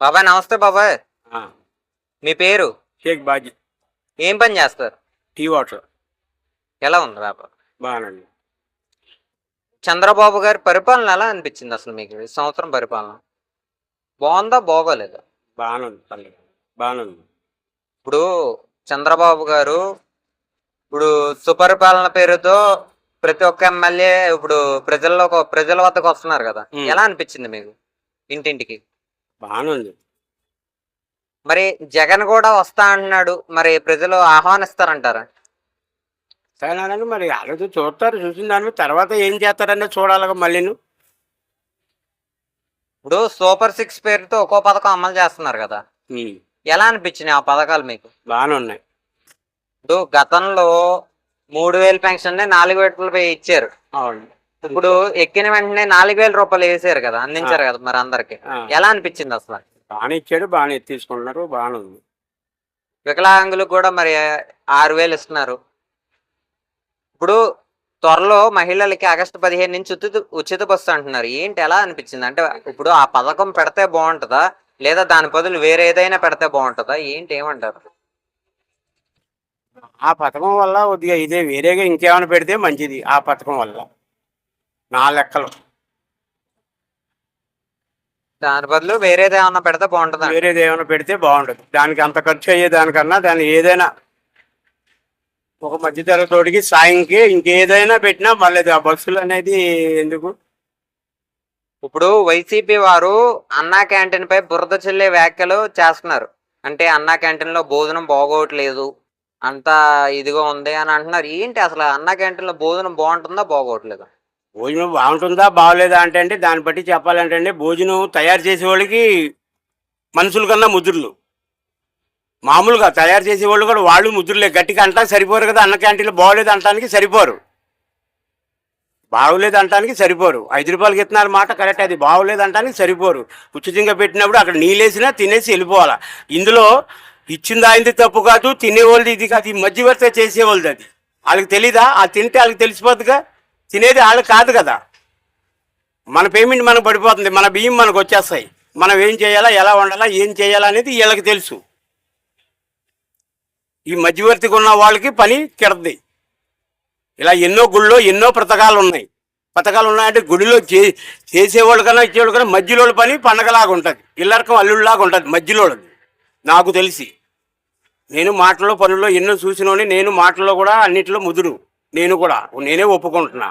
బాబాయ్ నమస్తే బాబాయ్. మీ పేరు? షేక్ బాజీ. ఏం పని చేస్తారు? Tea water. ఎలా ఉంది బాబా? బాగానండి. చంద్రబాబు గారి పరిపాలన ఎలా అనిపించింది అసలు మీకు ఈ సంవత్సరం పరిపాలన? బాగుందా బాగోలేదా? బాగానుంది పర్లేదు. బాగానుంది. ఇప్పుడు చంద్రబాబు గారు ఇప్పుడు సుపరిపాలన పేరుతో ప్రతి ఒక్క ఎమ్మెల్యే ఇప్పుడు ప్రజల్లో ప్రజల వద్దకు వస్తున్నారు కదా. ఎలా అనిపించింది మీకు? ఇంటింటికి? బాగానుంది మరి జగన్ కూడా వస్తా అంటున్నాడు మరి ప్రజలు ఆహ్వానిస్తారంటారా? సరేనండి మరి ఆలోచన చూస్తారు చూసిన దాని తర్వాత ఏం చేస్తారనేది చూడాలి మళ్ళీను. ఇప్పుడు సూపర్ సిక్స్ పేరుతో ఒక్కో పథకం అమలు చేస్తున్నారు కదా. ఎలా అనిపించినాయి ఆ పథకాలు మీకు? బాగానే ఉన్నాయి. ఇప్పుడు గతంలో మూడు వేలు పెన్షన్ నాలుగు వేల ఇచ్చారు. అవును. ఇప్పుడు ఎక్కిన వెంటనే నాలుగు వేల రూపాయలు వేసారు కదా అందించారు కదా మరి అందరికి. ఎలా అనిపించింది అసలు? బాగానే ఇచ్చాడు బాగానే తీసుకుంటున్నారు బాగానే ఉంది. వికలాంగులకు కూడా మరి ఆరు వేలు ఇస్తున్నారు. ఇప్పుడు త్వరలో మహిళలకి ఆగస్టు పదిహేను నుంచి ఉచిత ఉచిత బస్సు అంటున్నారు. ఏంటి ఎలా అనిపించింది? అంటే ఇప్పుడు ఆ పథకం పెడితే బాగుంటుందా? లేదా దాని బదులు వేరే ఏదైనా పెడితే బాగుంటుందా? ఏంటి ఏమంటారు? ఆ పథకం వల్ల కొద్దిగా ఇదే వేరేగా ఇంకేమైనా పెడితే మంచిది ఆ పథకం వల్ల. నా లెక్కలు. దాని బదులు వేరేది ఏమన్నా పెడితే బాగుంటుందా? వేరేది ఏమైనా పెడితే బాగుంటుంది దానికి అంత ఖర్చు అయ్యే దానికన్నా దాన్ని ఏదైనా ఒక మధ్యతరగతికి సాయంకి ఇంకేదైనా పెట్టినా పర్లేదు. ఆ బస్సులు అనేది ఎందుకు? ఇప్పుడు వైసీపీ వారు అన్నా క్యాంటీన్ పై బురద చెల్లే వ్యాఖ్యలు చేస్తున్నారు. అంటే అన్నా క్యాంటీన్లో భోజనం బాగోట్లేదు. అంతా ఇదిగా ఉంది అని అంటున్నారు. ఏంటి అసలు అన్నా క్యాంటీన్లో భోజనం బాగుంటుందా బాగోట్లేదా? భోజనం బాగుంటుందా బాగలేదా అంటే అంటే దాన్ని బట్టి చెప్పాలంటే అండి భోజనం తయారు చేసే వాళ్ళకి మనుషుల కన్నా ముద్రలు. మామూలుగా తయారు చేసే వాళ్ళు కూడా వాళ్ళు ముద్రలే. గట్టిగా అంటా సరిపోరు కదా అన్న క్యాంటీన్లో బాగోలేదు అంటానికి సరిపోరు. బాగోలేదు అంటానికి సరిపోరు. ఐదు రూపాయలకి ఇస్తున్నారు మాట కరెక్ట్ అది బాగోలేదు అంటానికి సరిపోరు. ఉచితంగా పెట్టినప్పుడు అక్కడ నీళ్ళేసినా తినేసి వెళ్ళిపోవాలా. ఇందులో ఇచ్చింది ఆయనది తప్పు కాదు తినేవాళ్ళది ఇది కాదు ఈ మధ్యవర్తి చేసేవాళ్ళది అది. వాళ్ళకి తెలీదా? ఆ తింటే వాళ్ళకి తెలిసిపోద్దిగా? తినేది వాళ్ళు కాదు కదా. మన పేమెంట్ మనకు పడిపోతుంది మన బియ్యం మనకు వచ్చేస్తాయి. మనం ఏం చేయాలా ఎలా వండాలా ఏం చేయాలా అనేది వీళ్ళకి తెలుసు. ఈ మధ్యవర్తిగా ఉన్న వాళ్ళకి పని కెడద్ది. ఇలా ఎన్నో గుళ్ళో ఎన్నో పథకాలు ఉన్నాయి. పథకాలు ఉన్నాయంటే గుడిలో చే చేసేవాళ్ళు కన్నా ఇచ్చేవాళ్ళు కన్నా మధ్యలో పని పండగలాగా ఉంటుంది. ఇల్లరకం అల్లుళ్ళలాగా ఉంటుంది మధ్యలోది నాకు తెలిసి. నేను మాటల్లో పనుల్లో ఎన్నో చూసినోని నేను మాటల్లో కూడా అన్నింటిలో ముదురు. నేను కూడా నేనే ఒప్పుకుంటున్నా.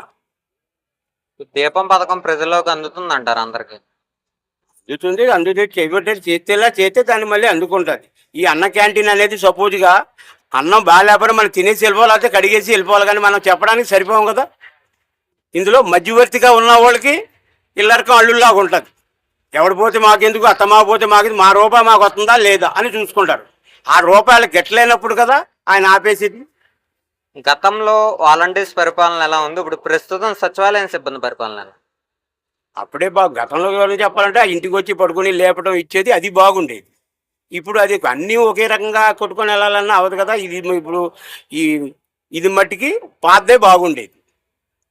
దీపం పథకం ప్రజల్లోకి అందుతుంది అంటారు అందరికి? అందుతుంది అందుకే చేయబట్టే చేస్తేలా చేస్తే దాన్ని మళ్ళీ అందుకుంటుంది. ఈ అన్న క్యాంటీన్ అనేది సపోజ్గా అన్నం బాగాలేకపోయినా మనం తినేసి వెళ్ళిపోవాలి అయితే కడిగేసి వెళ్ళిపోవాలి కానీ మనం చెప్పడానికి సరిపోం కదా. ఇందులో మధ్యవర్తిగా ఉన్న వాళ్ళకి ఇల్లరకం అల్లుల్లాగా ఉంటుంది. ఎవడు పోతే మాకెందుకు అత్తమా పోతే మాకు మా రూపాయి మాకు వస్తుందా లేదా అని చూసుకుంటారు. ఆ రూపాయలు గెట్లేనప్పుడు కదా ఆయన ఆపేసేది. గతంలో వాలంటీర్స్ పరిపాలన ఎలా ఉంది ఇప్పుడు ప్రస్తుతం సచివాలయం సిబ్బంది పరిపాలన ఎలా? అప్పుడే బాగు గతంలో ఎవరైనా చెప్పాలంటే ఇంటికి వచ్చి పడుకొని లేపడం ఇచ్చేది అది బాగుండేది. ఇప్పుడు అది అన్నీ ఒకే రకంగా కొట్టుకొని వెళ్ళాలన్నా అవదు కదా. ఇది ఇప్పుడు ఈ ఇది మట్టికి పాతదే బాగుండేది.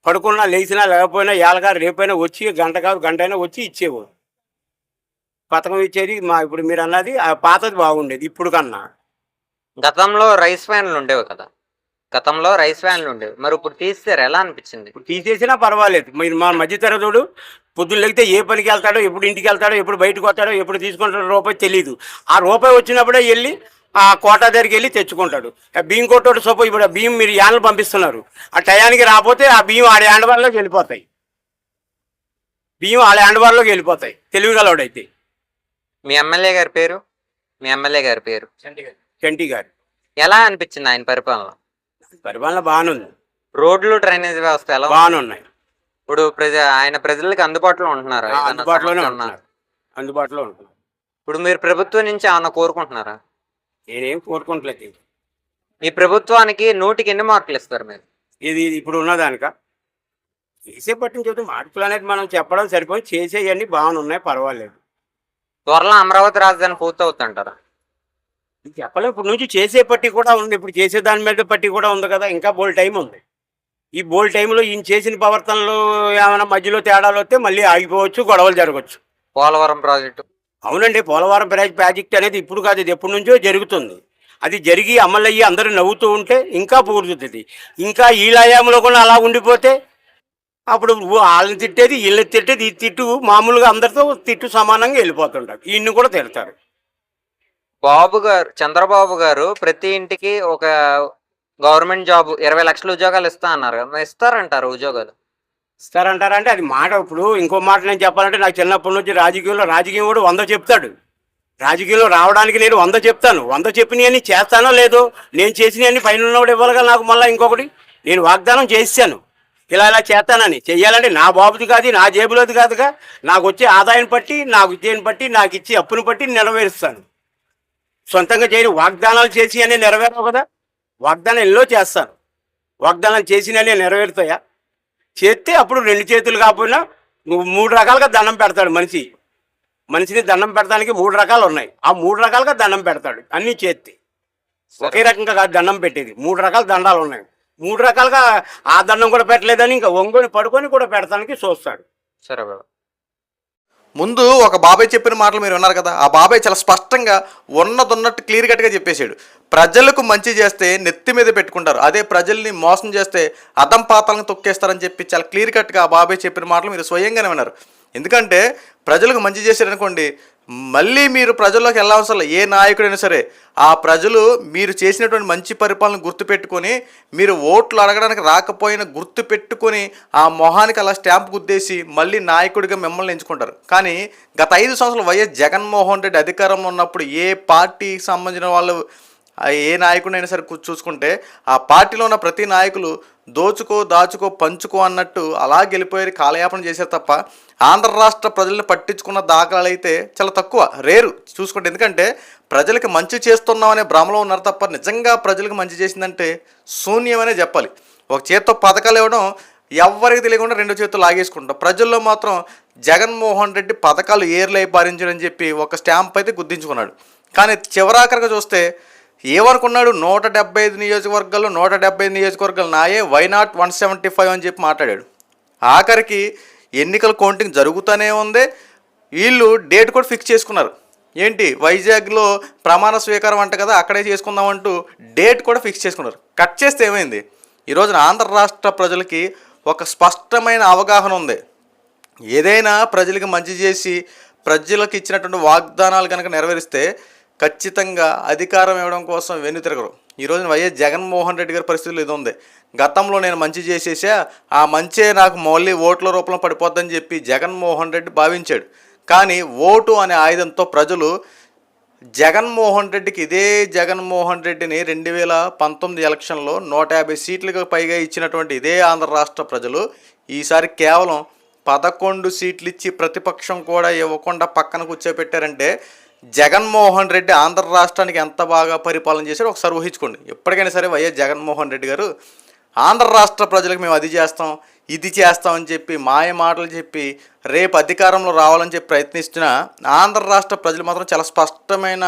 పడుకున్నా లేచినా లేకపోయినా ఏళ్ళగా రేపైనా వచ్చి గంట కాదు గంట అయినా వచ్చి ఇచ్చేవారు. పథకం ఇచ్చేది మా ఇప్పుడు మీరు అన్నది ఆ పాతది బాగుండేది ఇప్పుడు కన్నా. గతంలో రైస్ వ్యాన్లు ఉండేవి కదా. గతంలో రైస్ వ్యాన్లు ఉండేవి. మరి ఇప్పుడు తీస్తారు ఎలా అనిపించింది? ఇప్పుడు తీసేసినా పర్వాలేదు. మీరు మా మధ్యతరగతుడు పొద్దున్న లేగితే ఏ పనికి వెళ్తాడో ఎప్పుడు ఇంటికి వెళ్తాడో ఎప్పుడు బయటకు వస్తాడో ఎప్పుడు తీసుకుంటాడో రూపాయి తెలియదు ఆ రూపాయి వచ్చినప్పుడే వెళ్ళి ఆ కోట దగ్గరికి వెళ్ళి తెచ్చుకుంటాడు. ఆ బియ్యం కొట్టోడు సొప్పు ఇప్పుడు ఆ బియ్యం మీరు యాన్లు పంపిస్తున్నారు. ఆ టయానికి రాకపోతే ఆ బియ్యం ఆడ హ్యాండ్బార్లోకి వెళ్ళిపోతాయి. బియ్యం ఆడ హ్యాండ్బార్లోకి వెళ్ళిపోతాయి. తెలివిగలవాడైతే మీ ఎమ్మెల్యే గారి పేరు? మీ ఎమ్మెల్యే గారి పేరు? చంటి గారు. ఎలా అనిపించింది ఆయన పరిపాలన? పరిపాలన బాగానే ఉంది. రోడ్లు డ్రైనేజ్ వ్యవస్థ ఎలా? బాగానే ఉన్నాయి. ఇప్పుడు ప్రజ ఆయన ప్రజలకు అందుబాటులో ఉంటున్నారు? అందుబాటులోనే ఉంటున్నారు. అందుబాటులో ఉంటున్నారు. ఇప్పుడు మీరు ప్రభుత్వం నుంచి ఏమన్నా కోరుకుంటున్నారా? నేనేం కోరుకుంటలేదు ఈ ప్రభుత్వానికి నూటికి ఎన్ని మార్కులు ఇస్తారు మీరు? ఇది ఇప్పుడు ఉన్నదానిక? చేసే పట్టిన చెబుతూ మార్పులు అనేది మనం చెప్పడం సరిపోయి చేసేవన్నీ బాగానే ఉన్నాయి పర్వాలేదు. త్వరలో అమరావతి రాజధాని పూర్తవుతుంటారా ఇది చెప్పలేం. ఇప్పుడు నుంచి చేసే పట్టి కూడా ఉంది. ఇప్పుడు చేసే దాని మీద పట్టి కూడా ఉంది కదా. ఇంకా బోల్ టైం ఉంది. ఈ బోల్ టైంలో ఈయన చేసిన ప్రవర్తనలు ఏమైనా మధ్యలో తేడాలు వస్తే మళ్ళీ ఆగిపోవచ్చు గొడవలు జరగవచ్చు. పోలవరం ప్రాజెక్టు. అవునండి. పోలవరం ప్రాజెక్ట్ ప్రాజెక్ట్ అనేది ఇప్పుడు కాదు. ఇది ఎప్పటి నుంచో జరుగుతుంది. అది జరిగి అమలయ్యి అందరూ నవ్వుతూ ఉంటే ఇంకా పూర్తుతుంది ఇంకా ఈ లయాంలో కూడా అలా ఉండిపోతే అప్పుడు వాళ్ళని తిట్టేది వీళ్ళని తిట్టేది ఈ తిట్టు మామూలుగా అందరితో తిట్టు సమానంగా వెళ్ళిపోతుంటారు. ఈయన్ని కూడా తిడతారు. బాబు గారు చంద్రబాబు గారు ప్రతి ఇంటికి ఒక గవర్నమెంట్ జాబ్ ఇరవై లక్షల ఉద్యోగాలు ఇస్తా అన్నారు ఇస్తారంటారు ఉద్యోగాలు? ఇస్తారంటారంటే అది మాట ఇప్పుడు ఇంకో మాట నేను చెప్పాలంటే నాకు చిన్నప్పటి నుంచి రాజకీయంలో రాజకీయం కూడా వంద చెప్తాడు. రాజకీయంలో రావడానికి నేను వంద చెప్తాను. వంద చెప్పినవన్నీ చేస్తానో లేదో నేను చేసినవన్నీ పైన ఉన్నవాడు ఇవ్వాలిగా నాకు మళ్ళీ ఇంకొకటి. నేను వాగ్దానం చేశాను. ఇలా ఇలా చేస్తానని. చెయ్యాలంటే నా బాబుది కాదు నా జేబులోది కాదుగా. నాకు వచ్చే ఆదాయం బట్టి నాకు ఉద్యోగం బట్టి నాకు ఇచ్చే అప్పును బట్టి నెరవేరుస్తాను. సొంతంగా చేయని వాగ్దానాలు చేసి అనే నెరవేరవు కదా. వాగ్దానం ఎన్నో చేస్తాను. వాగ్దానాలు చేసిననే నెరవేరుతాయా? చేస్తే అప్పుడు రెండు చేతులు కాకపోయినా నువ్వు మూడు రకాలుగా దండం పెడతాడు మనిషి. మనిషిని దండం పెడతానికి మూడు రకాలు ఉన్నాయి. ఆ మూడు రకాలుగా దండం పెడతాడు. అన్నీ చేస్తే. ఒకే రకంగా కాదు దండం పెట్టేది. మూడు రకాల దండాలు ఉన్నాయి. మూడు రకాలుగా ఆ దండం కూడా పెట్టలేదని ఇంకా ఒంగొని పడుకొని కూడా పెడతానికి చూస్తాడు. సరే బాబా. ముందు ఒక బాబాయ్ చెప్పిన మాటలు మీరు విన్నారు కదా. ఆ బాబాయ్ చాలా స్పష్టంగా ఉన్నదున్నట్టు క్లియర్ కట్గా చెప్పేశాడు. ప్రజలకు మంచి చేస్తే నెత్తి మీద పెట్టుకుంటారు. అదే ప్రజల్ని మోసం చేస్తే అదం పాతాలను తొక్కేస్తారని చెప్పి చాలా క్లియర్ కట్గా ఆ బాబాయ్ చెప్పిన మాటలు మీరు స్వయంగానే విన్నారు. ఎందుకంటే ప్రజలకు మంచి చేశారనుకోండి మళ్ళీ మీరు ప్రజల్లోకి వెళ్ళవసరం ఏ నాయకుడైనా సరే ఆ ప్రజలు మీరు చేసినటువంటి మంచి పరిపాలన గుర్తుపెట్టుకొని మీరు ఓట్లు అడగడానికి రాకపోయినా గుర్తుపెట్టుకొని ఆ మొహానికి అలా స్టాంప్ గుద్దేసి మళ్ళీ నాయకుడిగా మిమ్మల్ని ఎంచుకుంటారు. కానీ గత ఐదు సంవత్సరాలు వైఎస్ జగన్మోహన్ రెడ్డి అధికారంలో ఉన్నప్పుడు ఏ పార్టీకి సంబంధించిన వాళ్ళు ఏ నాయకుడైనా సరే చూసుకుంటే ఆ పార్టీలో ఉన్న ప్రతి నాయకులు దోచుకో దాచుకో పంచుకో అన్నట్టు అలా గెలిపోయారు కాలయాపన చేశారు తప్ప ఆంధ్ర రాష్ట్ర ప్రజల్ని పట్టించుకున్న దాఖలాలు అయితే చాలా తక్కువ రేరు. చూసుకుంటే ఎందుకంటే ప్రజలకు మంచి చేస్తున్నామనే భ్రమలో ఉన్నారు తప్ప నిజంగా ప్రజలకు మంచి చేసిందంటే శూన్యమనే చెప్పాలి. ఒక చేత్తో పథకాలు ఇవ్వడం ఎవరికి తెలియకుండా రెండు చేతులు లాగేసుకుంటాం. ప్రజల్లో మాత్రం జగన్మోహన్ రెడ్డి పథకాలు ఏర్లై పారించడని చెప్పి ఒక స్టాంప్ అయితే గుర్తించుకున్నాడు. కానీ చివరాఖరిగా చూస్తే ఏమనుకున్నాడు? నూట డెబ్బై ఐదు నియోజకవర్గాల్లో నూట డెబ్బై ఐదు నియోజకవర్గాలు నాయే why not one seventy five అని చెప్పి మాట్లాడాడు. ఆఖరికి ఎన్నికల కౌంటింగ్ జరుగుతూనే ఉంది. వీళ్ళు డేట్ కూడా ఫిక్స్ చేసుకున్నారు. ఏంటి? వైజాగ్లో ప్రమాణ స్వీకారం అంట కదా అక్కడే చేసుకుందామంటూ డేట్ కూడా ఫిక్స్ చేసుకున్నారు. కట్ చేస్తే ఏమైంది? ఈ రోజున ఆంధ్ర రాష్ట్ర ప్రజలకి ఒక స్పష్టమైన అవగాహన ఉంది. ఏదైనా ప్రజలకు మంచి చేసి ప్రజలకు ఇచ్చినటువంటి వాగ్దానాలు కనుక నెరవేరిస్తే ఖచ్చితంగా అధికారం ఇవ్వడం కోసం వెన్నుతిరగరు. ఈ రోజున వైఎస్ జగన్మోహన్ రెడ్డి గారి పరిస్థితులు ఇది ఉంది. గతంలో నేను మంచి చేసేసా ఆ మంచే నాకు మళ్ళీ ఓట్ల రూపంలో పడిపోద్దని చెప్పి జగన్మోహన్ రెడ్డి భావించాడు. కానీ ఓటు అనే ఆయుధంతో ప్రజలు జగన్మోహన్ రెడ్డికి ఇదే జగన్మోహన్ రెడ్డిని రెండు వేల పంతొమ్మిది ఎలక్షన్లో నూట యాభై సీట్లకు పైగా ఇచ్చినటువంటి ఇదే ఆంధ్ర రాష్ట్ర ప్రజలు ఈసారి కేవలం పదకొండు సీట్లు ఇచ్చి ప్రతిపక్షం కూడా ఇవ్వకుండా పక్కన కూర్చోబెట్టారంటే జగన్మోహన్ రెడ్డి ఆంధ్ర రాష్ట్రానికి ఎంత బాగా పరిపాలన చేశారో ఒకసారి ఊహించుకోండి. ఎప్పటికైనా సరే వైఎస్ జగన్మోహన్ రెడ్డి గారు ఆంధ్ర రాష్ట్ర ప్రజలకు మేము అది చేస్తాం ఇది చేస్తామని చెప్పి మాయ మాటలు చెప్పి రేపు అధికారంలో రావాలని చెప్పి ప్రయత్నిస్తున్న ఆంధ్ర రాష్ట్ర ప్రజలు మాత్రం చాలా స్పష్టమైన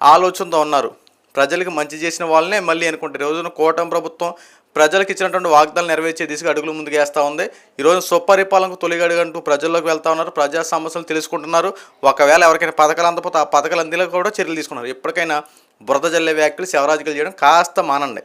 ఆలోచనతో ఉన్నారు. ప్రజలకు మంచి చేసిన వాళ్ళనే మళ్ళీ అనుకుంటారు. రోజున కూటమి ప్రభుత్వం ప్రజలకు ఇచ్చినటువంటి వాగ్దానాలు నెరవేర్చే దిశగా అడుగులు ముందుకు వేస్తూ ఉంది. ఈరోజు సుపరిపాలనకు తొలిగడుగంటూ ప్రజల్లోకి వెళ్తా ఉన్నారు. ప్రజా సమస్యలు తెలుసుకుంటున్నారు. ఒకవేళ ఎవరికైనా పథకాలు అందకపోతే ఆ పథకాలు అందేలా కూడా చర్యలు తీసుకున్నారు. ఎప్పటికైనా బురద జల్లే వ్యాఖ్యలు శవరాజకీయాలు చేయడం కాస్త మానండి.